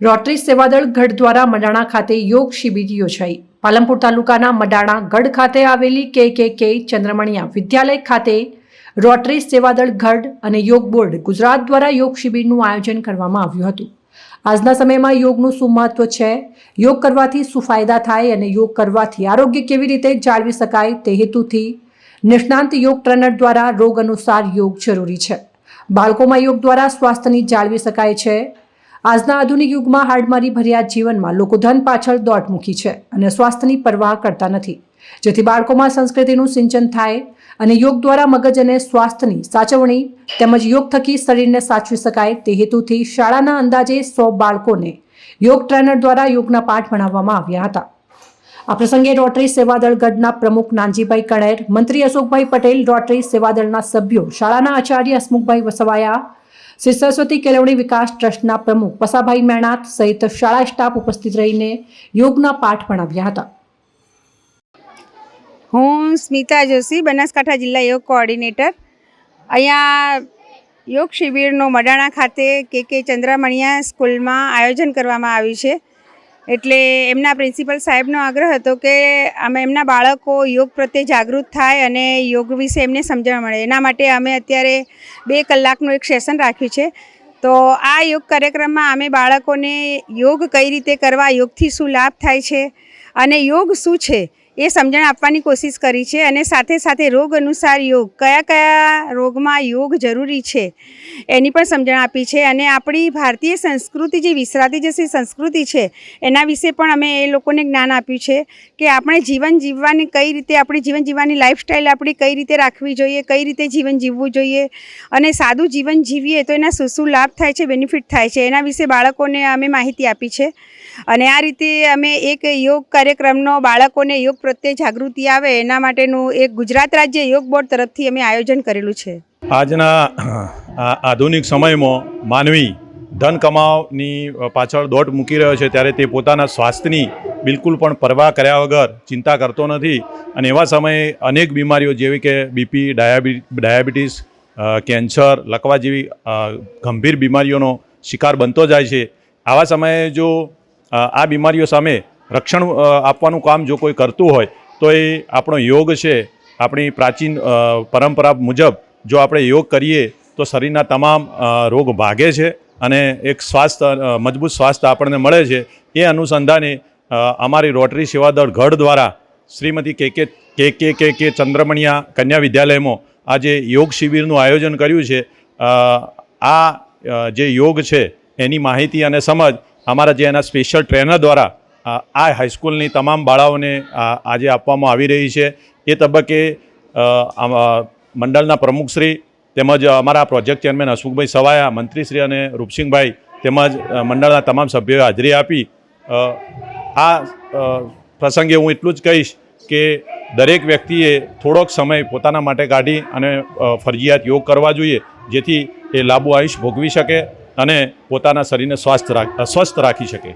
Rotary સેવાદળ ગઢ દ્વારા મડાણા ખાતે યોગ શિબિર યોજાઈ. પાલનપુર તાલુકાના મડાણા ગઢ ખાતે આવેલી કે કે કે ચંદ્રમણિયા વિદ્યાલય ખાતે રોટરી સેવાદળ ગઢ અને યોગ બોર્ડ ગુજરાત દ્વારા યોગ શિબિરનું આયોજન કરવામાં આવ્યું હતું. આજના સમયમાં યોગનું શું મહત્વ છે? યોગ કરવાથી શું ફાયદા થાય અને યોગ કરવાથી આરોગ્ય કેવી રીતે જાળવી શકાય તે હેતુથી નિષ્ણાંત યોગ ટ્રેનર દ્વારા રોગ અનુસાર યોગ જરૂરી છે. બાળકોમાં યોગ દ્વારા સ્વાસ્થ્યની જાળવી શકાય છે. આજના આધુનિક યુગમાં હાડમારી ભર્યા જીવનમાં લોકો ધન પાછળ દોટ મૂકી છે અને સ્વાસ્થ્યની પરવાહ કરતા નથી. જેથી બાળકોમાં સંસ્કૃતિનું સિંચન થાય અને યોગ દ્વારા મગજ અને સ્વાસ્થ્યની સાચવણી તેમજ યોગ થકી શરીરને સાચવી શકાય તે હેતુથી શાળાના અંદાજે સો બાળકોને યોગ ટ્રેનર દ્વારા યોગના પાઠ ભણાવવામાં આવ્યા હતા. આ પ્રસંગે રોટરી સેવાદળ ગઢના પ્રમુખ નાનજીભાઈ કણેર, મંત્રી અશોકભાઈ પટેલ, રોટરી સેવાદળના સભ્યો, શાળાના આચાર્ય હસમુખભાઈ વસવાયા શ્રી સરસ્વતી કેળવણી વિકાસ ટ્રસ્ટના પ્રમુખ પસાભાઈ મેણાત સહિત શાળા સ્ટાફ ઉપસ્થિત રહીને યોગના પાઠ ભણાવ્યા હતા. હું સ્મિતા જોશી, બનાસકાંઠા જિલ્લા યોગ કોઓર્ડિનેટર. અહીંયા યોગ શિબિરનું મડાણા ખાતે કે કે ચંદ્રમણિયા સ્કૂલમાં આયોજન કરવામાં આવ્યું છે. એટલે એમના પ્રિન્સિપલ સાહેબનો આગ્રહ હતો કે અમે એમના બાળકો યોગ પ્રત્યે જાગૃત થાય અને યોગ વિશે એમને સમજણ મળે. એના માટે અમે અત્યારે બે કલાકનું એક સેશન રાખ્યું છે. તો આ યોગ કાર્યક્રમમાં અમે બાળકોને યોગ કઈ રીતે કરવા, યોગથી શું લાભ થાય છે અને યોગ શું છે? એ સમજણ આપવાની કોશિશ કરી છે અને સાથે સાથે રોગ અનુસાર યોગ. કયા કયા રોગમાં યોગ જરૂરી છે એની પણ સમજણ આપી છે અને આપણી ભારતીય સંસ્કૃતિ જે વિસરાતી જતી સંસ્કૃતિ છે એના વિશે પણ અમે એ લોકોને જ્ઞાન આપ્યું છે કે આપણે જીવન જીવવાની કઈ રીતે, આપણી જીવન જીવવાની લાઈફસ્ટાઈલ આપણી કઈ રીતે રાખવી જોઈએ, કઈ રીતે જીવન જીવવું જોઈએ અને સાદું જીવન જીવીએ તો એના શું શું લાભ થાય છે બેનિફિટ થાય છે એના વિશે બાળકોને અમે માહિતી આપી છે. અને આ રીતે અમે એક યોગ કાર્યક્રમનો બાળકોને યોગ પ્રત્યે જાગૃતિ આવે, એના માટેનું એક ગુજરાત રાજ્ય યોગ બોર્ડ તરફથી અમે આયોજન કરેલું છે. આજના આધુનિક સમયમાં માનવી ધન કમાવની પાછળ દોટ મૂકી રહ્યો છે ત્યારે તે પોતાના સ્વાસ્થ્યની બિલકુલ પણ પરવા કર્યા વગર ચિંતા કરતો નથી. અને એવા સમયે અનેક બીમારીઓ જેવી કે બીપી ડાયાબી, ડાયાબિટીસ કેન્સર, લકવા જેવી ગંભીર બીમારીઓનો શિકાર બનતો જાય છે. આવા સમયે જો આ બીમારીઓ સામે રક્ષણ આપવાનું કામ જો કોઈ કરતું હોય, તો એ આપણો યોગ છે. આપણી પ્રાચીન પરંપરા મુજબ જો આપણે યોગ કરીએ, તો શરીરના તમામ રોગ ભાગે છે અને એક સ્વાસ્થ્ય મજબૂત સ્વાસ્થ્ય આપણને મળે છે. એ અનુસંધાને અમારી રોટરી સેવાદળ ગઢ દ્વારા શ્રીમતી કે કે કે કે કે કે ચંદ્રમણિયા કન્યા વિદ્યાલયમાં આજે યોગ શિબિરનું આયોજન કર્યું છે. આ જે યોગ છે, એની માહિતી અને સમજ અમારા જે એના સ્પેશિયલ ટ્રેનર દ્વારા આ હાઈસ્કૂલની તમામ બાળાઓને આજે આપવામાં આવી રહી છે. એ તબક્કે મંડળના પ્રમુખશ્રી તેમજ અમારા પ્રોજેક્ટ ચેરમેન હસમુખભાઈ સવાયા, મંત્રીશ્રી અને રૂપસિંહભાઈ તેમજ મંડળના તમામ સભ્યોએ હાજરી આપી. આ પ્રસંગે હું એટલું જ કહીશ કે દરેક વ્યક્તિએ થોડોક સમય પોતાના માટે કાઢી અને ફરજિયાત યોગ કરવા જોઈએ, જેથી એ લાંબુ આયુષ ભોગવી શકે અને પોતાના શરીરને સ્વાસ્થ્ય સ્વસ્થ રાખી શકે.